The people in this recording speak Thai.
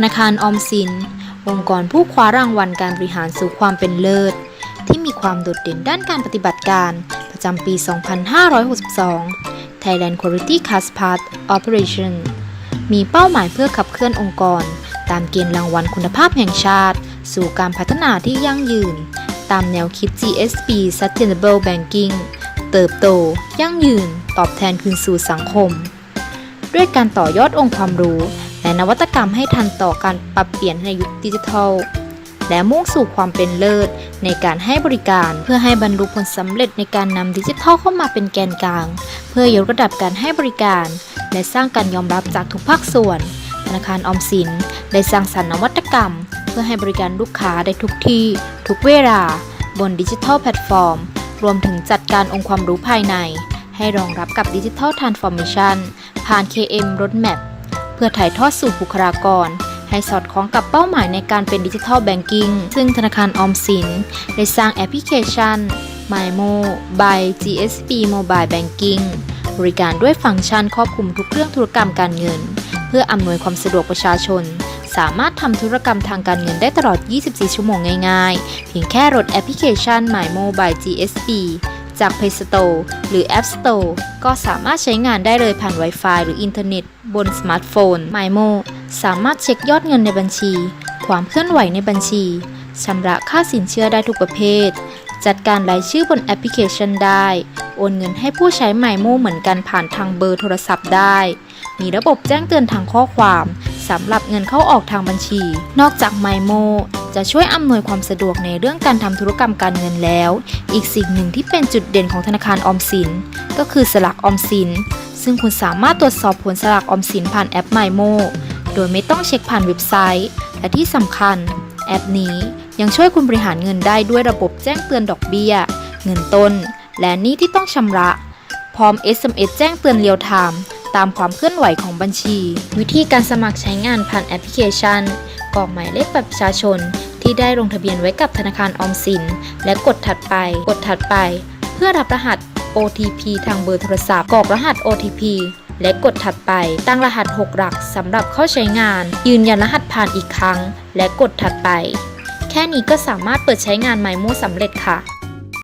ธนาคารออมสิน องค์กรผู้คว้ารางวัลการบริหารสู่ความเป็นเลิศ ที่มีความโดดเด่นด้านการปฏิบัติการ ประจำปี 2562 Thailand Quality Cast Part Operation มีเป้าหมายเพื่อขับเคลื่อนองค์กร ตามเกณฑ์รางวัลคุณภาพแห่งชาติ สู่การพัฒนาที่ยั่งยืน ตามแนวคิด GSP Sustainable Banking เติบโต ยั่งยืน ตอบแทนคืนสู่สังคม ด้วยการต่อยอดองค์ความรู้ และนวัตกรรมให้ทันต่อการปรับเปลี่ยนในยุคดิจิทัล และมุ่งสู่ความเป็นเลิศ ในการให้บริการเพื่อให้บรรลุผลสำเร็จในการนำดิจิทัลเข้ามาเป็นแกนกลาง เพื่อยกระดับการให้บริการ และสร้างการยอมรับจากทุกภาคส่วน ธนาคารออมสินได้สร้างสรรค์นวัตกรรม เพื่อให้บริการลูกค้าได้ทุกที่ ทุกเวลา บนดิจิทัลแพลตฟอร์ม รวมถึงจัดการองค์ความรู้ภายใน ให้รองรับกับดิจิทัลทรานส์ฟอร์เมชันผ่าน KM Roadmap เพื่อถ่ายทอดสู่บุคลากร ให้สอดคล้องกับเป้าหมายในการเป็นดิจิทัลแบงกิ้งซึ่งธนาคารออมสิน ได้สร้างแอปพลิเคชัน MyMo by GSP Mobile Banking บริการด้วยฟังก์ชันครอบคลุมทุกเรื่องธุรกรรมการเงิน เพื่ออำนวยความสะดวกประชาชน สามารถทำธุรกรรมทางการเงินได้ตลอด 24 ชั่วโมงง่ายๆ เพียงแค่โหลดแอปพลิเคชัน MyMo by GSP จาก Play Store หรือ App Store ก็สามารถใช้งานได้เลยผ่าน Wi-Fi หรืออินเทอร์เน็ต บนสมาร์ทโฟน MyMo สามารถเช็คยอดเงินในบัญชี ความเคลื่อนไหวในบัญชีชำระค่าสินเชื่อได้ทุกประเภท จัดการรายชื่อบนแอปพลิเคชันได้ โอนเงินให้ผู้ใช้ MyMo เหมือนกันผ่านทางเบอร์โทรศัพท์ได้ มีระบบแจ้งเตือนทางข้อความสำหรับเงินเข้าออกทางบัญชี นอกจาก MyMo จะช่วยอำนวยความสะดวกในเรื่องการทำธุรกรรมการเงินแล้ว อีกสิ่งหนึ่งที่เป็นจุดเด่นของธนาคารออมสิน ก็คือสลักออมสิน ซึ่งคุณสามารถตรวจสอบผลสลักออมสินผ่านแอป MyMo โดยไม่ต้องเช็คผ่านเว็บไซต์ และที่สำคัญ แอปนี้ยังช่วยคุณบริหารเงินได้ด้วยระบบแจ้งเตือนดอกเบี้ย เงินต้น และหนี้ที่ต้องชำระ พร้อม SMS แจ้งเตือนเรียลไทม์ตามความเคลื่อนไหวของบัญชี วิธีการสมัครใช้งานผ่านแอปพลิเคชันกรอกหมายเลขบัตรประชาชน ที่ได้ลงทะเบียนไว้กับธนาคารออมสิน และกดถัดไป กดถัดไป เพื่อรับรหัส OTP ทางเบอร์โทรศัพท์กรอกรหัส OTP และกดถัดไป ตั้งรหัส 6 หลักสำหรับเข้าใช้งาน ยืนยันรหัสผ่านอีกครั้ง และกดถัดไป แค่นี้ก็สามารถเปิดใช้งาน MyMo สำเร็จค่ะ